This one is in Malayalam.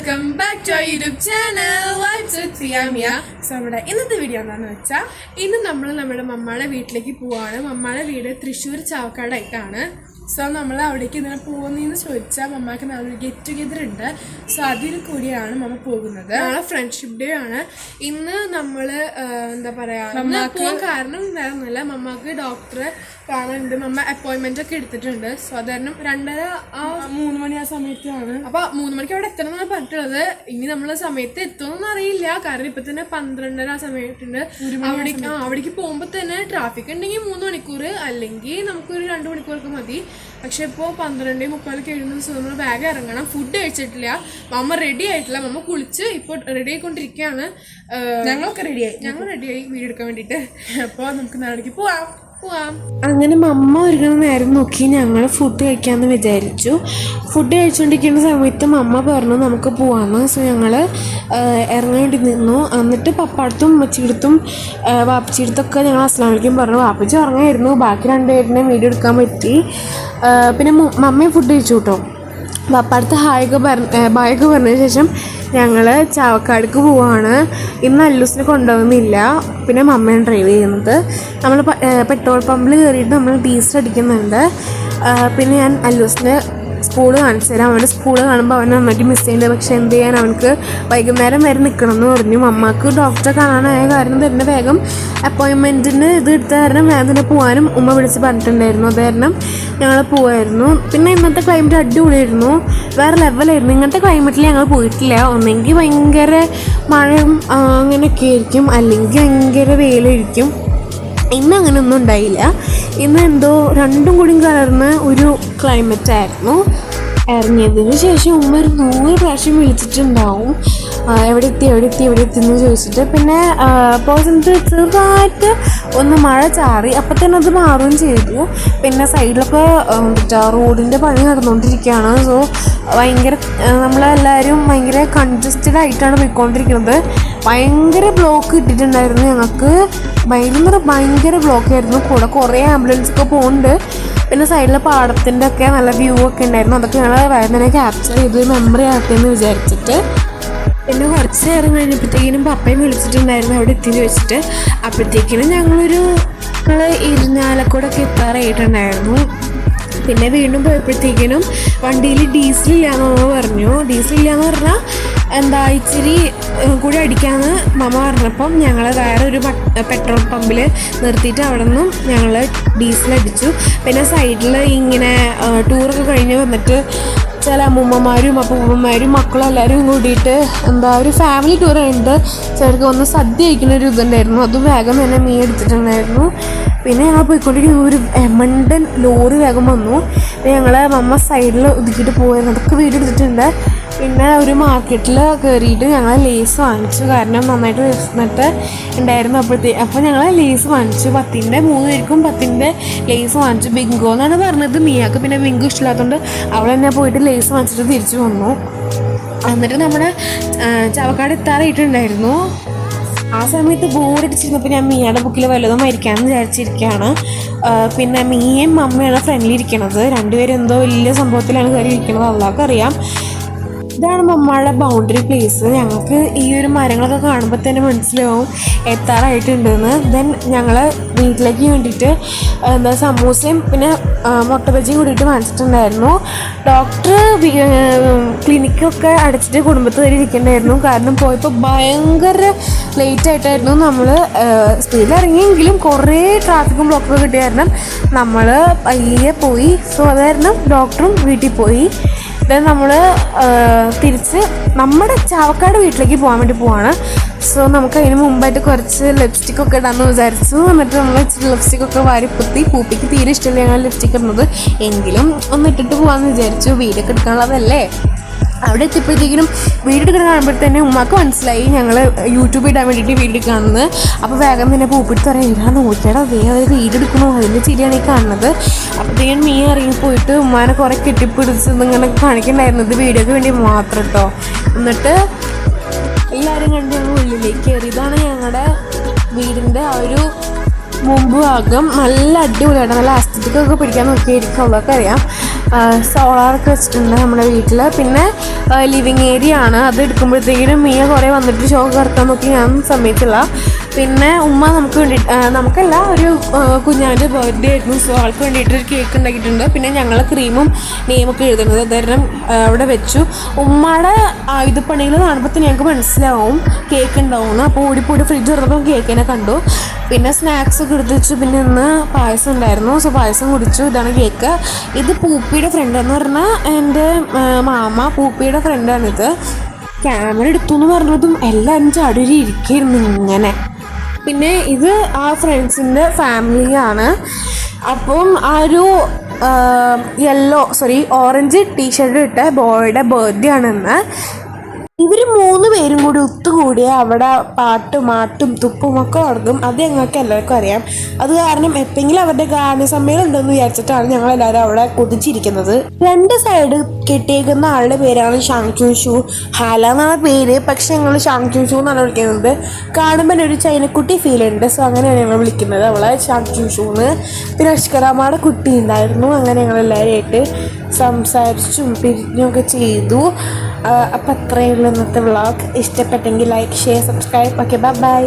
Welcome back to YouTube channel vibes with Siyamiya so നമ്മുടെ ഇന്നത്തെ വീഡിയോ എന്താണെന്ന് വെച്ചാൽ ഇന്ന് നമ്മൾ നമ്മുടെ മമ്മയുടെ വീട്ടിലേക്ക് പോവാണ്. മമ്മയുടെ വീട് തൃശ്ശൂർ ചാവക്കാടായിട്ടാണ് സോ നമ്മൾ അവിടേക്ക് ഇന്നലെ പോകുന്നതെന്ന് ചോദിച്ചാൽ മമ്മക്ക് നാളെ ഗെറ്റ് ടുഗെദർ ഉണ്ട് സോ അതിൽ കൂടിയാണ് മമ്മ പോകുന്നത്. നാളെ ഫ്രണ്ട്ഷിപ്പ് ഡേ ആണ്. ഇന്ന് നമ്മൾ എന്താ പറയുക മമ്മാക്ക് പോകാൻ കാരണം ഉണ്ടായിരുന്നില്ല മമ്മാക്ക് ഡോക്ടറെ കാണാനുണ്ട്. മമ്മ അപ്പോയിൻമെന്റ് ഒക്കെ എടുത്തിട്ടുണ്ട്. സോ അത് കാരണം രണ്ടര ആ മൂന്ന് മണി ആ സമയത്താണ്. അപ്പോൾ മൂന്ന് മണിക്ക് അവിടെ എത്തണം എന്നാണ് പറഞ്ഞിട്ടുള്ളത്. ഇനി നമ്മൾ സമയത്ത് എത്തുമെന്ന് അറിയില്ല. കാരണം ഇപ്പൊ തന്നെ പന്ത്രണ്ടര ആ സമയത്തുണ്ട് അവിടേക്ക് ആ അവിടേക്ക് പോകുമ്പോ തന്നെ ട്രാഫിക് ഉണ്ടെങ്കിൽ മൂന്ന് മണിക്കൂർ അല്ലെങ്കിൽ നമുക്കൊരു രണ്ട് മണിക്കൂർക്ക് മതി. പക്ഷെ ഇപ്പോൾ പന്ത്രണ്ട് മുക്കാൽ കഴിയുന്ന ദിവസം നമ്മൾ ബാഗ് ഇറങ്ങണം. ഫുഡ് കഴിച്ചിട്ടില്ല. മമ്മ റെഡി ആയിട്ടില്ല. മമ്മ കുളിച്ച് ഇപ്പോൾ റെഡി ആയിക്കൊണ്ടിരിക്കുകയാണ്. ഞങ്ങളൊക്കെ ഞങ്ങളൊക്കെ റെഡിയായി ഞങ്ങൾ റെഡിയായി വീട് എടുക്കാൻ വേണ്ടിയിട്ട്. അപ്പോൾ നമുക്ക് നാളേക്ക് പോവാം. അങ്ങനെ മമ്മ ഒരുങ്ങുന്ന നേരം നോക്കി ഞങ്ങൾ ഫുഡ് കഴിക്കാമെന്ന് വിചാരിച്ചു. ഫുഡ് കഴിച്ചുകൊണ്ടിരിക്കുന്ന സമയത്ത് മമ്മ പറഞ്ഞു നമുക്ക് പോവാമെന്ന് സോ ഞങ്ങൾ ഇറങ്ങേണ്ടി നിന്നു. എന്നിട്ട് പപ്പാടത്തും ഉമ്മച്ചിടത്തും വാപ്പച്ചിടത്തൊക്കെ ഞങ്ങൾ അസ്ലാമിക്കും പറഞ്ഞു. വാപ്പച്ചി ഉറങ്ങായിരുന്നു. ബാക്കി രണ്ടുപേരിനെ വീഡിയോ എടുക്കാൻ പറ്റി. പിന്നെ മമ്മി ഫുഡ് കഴിച്ചു കേട്ടോ പപ്പടുത്ത് ഹായൊക്കെ പറഞ്ഞ ബായൊക്കെ പറഞ്ഞതിന് ശേഷം ഞങ്ങൾ ചാവക്കാടേക്ക് പോവാണ്. ഇന്ന് അല്ലൂസിനെ കൊണ്ടുപോകുന്നില്ല. പിന്നെ മമ്മയാണ് ഡ്രൈവ് ചെയ്യുന്നത്. നമ്മൾ പെട്രോൾ പമ്പിൽ കയറിയിട്ട് നമ്മൾ ഡീസൽ അടിക്കുന്നുണ്ട്. പിന്നെ ഞാൻ അല്ലൂസിന് സ്കൂൾ കാണിച്ചു തരാം. അവന്റെ സ്കൂൾ കാണുമ്പോൾ അവൻ നന്നായിട്ട് മിസ് ചെയ്യുന്നുണ്ട് പക്ഷേ എന്ത് ചെയ്യാൻ? അവനക്ക് വൈകുന്നേരം വരെ നിൽക്കണം എന്ന് പറഞ്ഞു. അമ്മയ്ക്ക് ഡോക്ടറെ കാണാനായ കാരണം തന്നെ വേഗം അപ്പോയിൻമെന്റിന് ഇത് എടുത്ത കാരണം വേഗം തന്നെ പോകാനും ഉമ്മ വിളിച്ച് പറഞ്ഞിട്ടുണ്ടായിരുന്നു. അത് കാരണം ഞങ്ങൾ പോവായിരുന്നു. പിന്നെ ഇന്നത്തെ ക്ലൈമറ്റ് അടിപൊളിയായിരുന്നു. വേറെ ലെവലായിരുന്നു ഇങ്ങനത്തെ ക്ലൈമറ്റിൽ ഞങ്ങൾ പോയിട്ടില്ല. ഒന്നെങ്കിൽ ഭയങ്കര മഴയും അങ്ങനെയൊക്കെ ആയിരിക്കും. അല്ലെങ്കിൽ ഭയങ്കര വെയിലായിരിക്കും. ഇന്ന് അങ്ങനെയൊന്നും ഉണ്ടായില്ല. ഇന്ന് എന്തോ രണ്ടും കൂടി കലർന്ന ഒരു ക്ലൈമറ്റ് ആയിരുന്നു. ഇറങ്ങിയതിന് ശേഷം ഉമ്മ ഒരു നൂറ് പ്രാവശ്യം വിളിച്ചിട്ടുണ്ടാവും. എവിടെ എത്തി എവിടെ എത്തി എവിടെ എത്തി എന്ന് ചോദിച്ചിട്ട് പിന്നെ പോസിറ്റ് ചെറുതായിട്ട് ഒന്ന് മഴ ചാറി അപ്പം തന്നെ അത് മാറുകയും ചെയ്തു. പിന്നെ സൈഡിലൊക്കെ റോഡിന്റെ പണി നടന്നുകൊണ്ടിരിക്കുകയാണ് സോ ഭയങ്കര നമ്മളെല്ലാവരും ഭയങ്കര കൺജസ്റ്റഡ് ആയിട്ടാണ് പോയിക്കൊണ്ടിരിക്കുന്നത്. ഭയങ്കര ബ്ലോക്ക് ഇട്ടിട്ടുണ്ടായിരുന്നു ഞങ്ങൾക്ക്. ഭയങ്കര ഭയങ്കര ബ്ലോക്ക് ആയിരുന്നു. കൂടെ കുറേ ആംബുലൻസ് ഒക്കെ പോകുന്നുണ്ട് പിന്നെ സൈഡിലെ പാടത്തിന്റെ ഒക്കെ നല്ല വ്യൂ ഒക്കെ ഉണ്ടായിരുന്നു. അതൊക്കെ ഞങ്ങൾ വേദന ക്യാപ്ചർ ചെയ്ത് മെമ്മറി ആക്കിയെന്ന് വിചാരിച്ചിട്ട്. പിന്നെ കുറച്ച് നേരം കഴിഞ്ഞപ്പോഴത്തേക്കിനും പപ്പയും വിളിച്ചിട്ടുണ്ടായിരുന്നു അവിടെ എത്തിയെന്ന് വെച്ചിട്ട്. അപ്പോഴത്തേക്കിനും ഞങ്ങളൊരു ഇരുന്നാലക്കൂടൊക്കെ എത്താറായിട്ടുണ്ടായിരുന്നു. പിന്നെ വീണ്ടും പോയപ്പോഴത്തേക്കിനും വണ്ടിയിൽ ഡീസൽ ഇല്ലാന്ന് മമ്മ പറഞ്ഞു. ഡീസൽ ഇല്ലാന്ന് പറഞ്ഞാൽ എന്താ ഇച്ചിരി കൂടി അടിക്കാമെന്ന് മമ്മ പറഞ്ഞപ്പം ഞങ്ങൾ വേറെ ഒരു പെട്രോൾ പമ്പിൽ നിർത്തിയിട്ട് അവിടെ നിന്നും ഞങ്ങൾ ഡീസൽ അടിച്ചു. പിന്നെ സൈഡിൽ ഇങ്ങനെ ടൂറൊക്കെ കഴിഞ്ഞ് വന്നിട്ട് ചില അമ്മൂമ്മമാരും അപ്പൂമ്മമാരും മക്കളും എല്ലാവരും കൂടിയിട്ട് എന്താ ഒരു ഫാമിലി ടൂർ ഉണ്ട്. ചിലർക്ക് ഒന്ന് സദ്യ കഴിക്കുന്ന ഒരു ഇതുണ്ടായിരുന്നു. അത് വേഗം തന്നെ മീൻ എടുത്തിട്ടുണ്ടായിരുന്നു. പിന്നെ ഞങ്ങൾ പോയിക്കൊണ്ടിരിക്കുന്ന ഒരു എമണ്ടൻ ലോറി വേഗം വന്നു. പിന്നെ ഞങ്ങൾ മമ്മ സൈഡിൽ ഒതുക്കിയിട്ട് പോയിരുന്നു അതൊക്കെ വീട് എടുത്തിട്ടുണ്ട്. പിന്നെ ഒരു മാർക്കറ്റിൽ കയറിയിട്ട് ഞങ്ങൾ ലേസ് വാങ്ങിച്ചു. കാരണം നന്നായിട്ട് വിശന്നിട്ട് ഉണ്ടായിരുന്നു അപ്പോഴത്തേ അപ്പോൾ ഞങ്ങൾ ലേസ് വാങ്ങിച്ചു. പത്തിന്റെ മൂന്ന് പേർക്കും പത്തിന്റെ ലേസ് വാങ്ങിച്ചു. ബിങ്കോ എന്നാണ് പറഞ്ഞത് മിയാക്ക്. പിന്നെ ബിങ്കു ഇഷ്ടമില്ലാത്തതുകൊണ്ട് അവൾ തന്നെ പോയിട്ട് ലേസ് വാങ്ങിച്ചിട്ട് തിരിച്ചു വന്നു. എന്നിട്ട് നമ്മുടെ ചവക്കാട് എത്താറായിട്ടുണ്ടായിരുന്നു. ആ സമയത്ത് ബോർഡടിച്ചിരുന്നപ്പോൾ ഞാൻ മിയയുടെ ബുക്കിൽ വല്ലതും മരിക്കാമെന്ന് വിചാരിച്ചിരിക്കുകയാണ് പിന്നെ മിയയും മമ്മയാണ് ഫ്രണ്ടിലിരിക്കണത് രണ്ടുപേരും എന്തോ വലിയ സംഭവത്തിലാണ് കയറി ഇരിക്കണത്. അറിയാം ഇതാണ് മമ്മയുടെ ബൗണ്ടറി പ്ലേസ് ഞങ്ങൾക്ക് ഈ ഒരു മരങ്ങളൊക്കെ കാണുമ്പോൾ തന്നെ മനസ്സിലാവും എത്താറായിട്ടുണ്ടെന്ന്. ദെൻ ഞങ്ങൾ വീട്ടിലേക്ക് വേണ്ടിയിട്ട് എന്താ സമൂസയും പിന്നെ മുട്ട ബജിയും കൂടിയിട്ട് വാങ്ങിച്ചിട്ടുണ്ടായിരുന്നു. ഡോക്ടർ ക്ലിനിക്കൊക്കെ അടച്ചിട്ട് കുടുംബത്തിൽ വരെ ഇരിക്കണ്ടായിരുന്നു. കാരണം പോയപ്പോൾ ഭയങ്കര ലേറ്റ് ആയിട്ടായിരുന്നു നമ്മൾ സ്പീഡിൽ ഇറങ്ങിയെങ്കിലും കുറേ ട്രാഫിക്കും ബ്ലോക്കൊക്കെ കിട്ടിയ കാരണം നമ്മൾ പയ്യെ പോയി. സോ അതായിരുന്നു ഡോക്ടറും വീട്ടിൽ പോയി. ദെൻ നമ്മൾ തിരിച്ച് നമ്മുടെ ചാവക്കാട് വീട്ടിലേക്ക് പോകാൻ വേണ്ടി പോവാണ്. സോ നമുക്ക് അതിന് മുമ്പായിട്ട് കുറച്ച് ലിപ്സ്റ്റിക് ഒക്കെ ഇടാമെന്ന് വിചാരിച്ചു. എന്നിട്ട് നമ്മൾ ലിപ്സ്റ്റിക് ഒക്കെ വാരി കുത്തി പൂപ്പിക്ക് തീരെ ഇഷ്ടമില്ല ഞങ്ങൾ ലിപ്സ്റ്റിക് ഇടുന്നത്. എങ്കിലും ഒന്ന് ഇട്ടിട്ട് പോകാമെന്ന് വിചാരിച്ചു. വീഡിയോ ഒക്കെ എടുക്കാനുള്ളതല്ലേ? അവിടെ എത്തിയപ്പോഴത്തേക്കിനും എടുക്കുന്ന കാണുമ്പോഴത്തേനും ഉമ്മാക്ക് മനസ്സിലായി ഞങ്ങൾ യൂട്യൂബ് ഇടാൻ വേണ്ടിയിട്ട് വീട്ടിൽ കാണുന്നത്. അപ്പോൾ വേഗം തന്നെ പൂപ്പിട്ട് പറയാം ഇടാൻ നോക്കിയാടാ വേഗം അവർ വീഡിയോ എടുക്കണോ അതിന്റെ ചിരിയാണ് ഈ കാണുന്നത്. അപ്പോഴത്തേക്കും മീൻ ഇറങ്ങി പോയിട്ട് ഉമ്മാനെ കുറേ കെട്ടിപ്പിടിച്ച് ഇങ്ങനെ കാണിക്കണ്ടായിരുന്നു. ഇത് വീഡിയോയ്ക്ക് വേണ്ടി മാത്രം കേട്ടോ എന്നിട്ട് എല്ലാവരും കണ്ട് ഞങ്ങൾ ഉള്ളിലേക്ക് കയറി. ഇതാണ് ഞങ്ങളുടെ വീടിന്റെ ആ ഒരു മുമ്പ് ഭാഗം. നല്ല അടിപൊളിയാണ് നല്ല അസ്തിത്വമൊക്കെ പിടിക്കാൻ നോക്കിയായിരിക്കും അതൊക്കെ അറിയാം സോളാർ ഒക്കെ വെച്ചിട്ടുണ്ട് നമ്മുടെ വീട്ടിൽ പിന്നെ ലിവിങ് ഏരിയ ആണ്. അത് എടുക്കുമ്പോഴത്തേക്കിനും മിയ കുറേ വന്നിട്ട് ഷോക്ക് കറക്കാൻ നോക്കി ഞാൻ സമ്മതിച്ചില്ല പിന്നെ ഉമ്മ നമുക്ക് വേണ്ടി നമുക്കല്ല ഒരു കുഞ്ഞാന്റെ ബർത്ത്ഡേ ആയിരുന്നു. സോ ആൾക്ക് വേണ്ടിയിട്ട് ഒരു കേക്ക് ഉണ്ടാക്കിയിട്ടുണ്ട്. പിന്നെ ഞങ്ങൾ ക്രീമും നെയ്മൊക്കെ എഴുതുന്നത് അതായത് അവിടെ വെച്ചു. ഉമ്മയുടെ ആയുധപ്പണികൾ കാണുമ്പോൾ ഞങ്ങൾക്ക് മനസ്സിലാവും. കേക്ക് ഉണ്ടാവുമെന്ന്. അപ്പോൾ ഓടിപ്പോയി ഫ്രിഡ്ജ് തുറന്നപ്പോൾ കേക്കിനെ കണ്ടു. പിന്നെ സ്നാക്സ് ഒക്കെ എടുത്ത് വെച്ചു പിന്നെ ഇന്ന് പായസം ഉണ്ടായിരുന്നു. സോ പായസം കുടിച്ചു. ഇതാണ് കേക്ക് ഇത് പൂപ്പിയുടെ ഫ്രണ്ട് എന്ന് പറഞ്ഞാൽ എന്റെ മാമ പൂപ്പിയുടെ ഫ്രണ്ടാണിത് ക്യാമറ എടുത്തു എന്ന് പറഞ്ഞതും എല്ലാവരും ചാടി ഇരിക്കായിരുന്നു ഇങ്ങനെ. പിന്നെ ഇത് ആ ഫ്രണ്ട്സിന്റെ ഫാമിലിയാണ് അപ്പം ആ ഒരു യെല്ലോ സോറി ഓറഞ്ച് ടീഷർട്ട് ഇട്ട ബോയുടെ ബർത്ത്ഡേ ആണെന്ന്. ഇവർ മൂന്ന് പേരും കൂടി ഒത്തുകൂടിയ അവിടെ പാട്ടും മാട്ടും തുപ്പും ഒക്കെ നടക്കും. അത് ഞങ്ങൾക്ക് എല്ലാവർക്കും അറിയാം. അത് കാരണം എപ്പോഴെങ്കിലും അവരുടെ ഗാന സമ്മേളനം ഉണ്ടെന്ന് വിചാരിച്ചിട്ടാണ് ഞങ്ങൾ എല്ലാവരും അവിടെ കുതിച്ചിരിക്കുന്നത്. രണ്ട് സൈഡ് കെട്ടിയേക്കുന്ന ആളുടെ പേരാണ് ഷാങ് ചൂ ഷു ഹാല എന്നാണ് പേര്. പക്ഷെ ഞങ്ങൾ ഷാങ് ചൂ ഷു എന്നാണ് വിളിക്കുന്നത്. കാണുമ്പോൾ ഒരു ചൈനക്കുട്ടി ഫീൽ ഉണ്ട്. സോ അങ്ങനെയാണ് ഞങ്ങൾ വിളിക്കുന്നത്. അവളെ ഷാങ് ചൂ ഷു എന്ന്. പിന്നെ അഷ്കറാമ്മയുടെ കുട്ടി ഉണ്ടായിരുന്നു. അങ്ങനെ ഞങ്ങൾ എല്ലാവരുമായിട്ട് സംസാരിച്ചും പിരിഞ്ഞൊക്കെ ചെയ്തു. അപ്പം അത്രയേ ഉള്ളൂ ഇന്നത്തെ വ്ളോഗ് ഇഷ്ടപ്പെട്ടെങ്കിൽ like share subscribe okay bye bye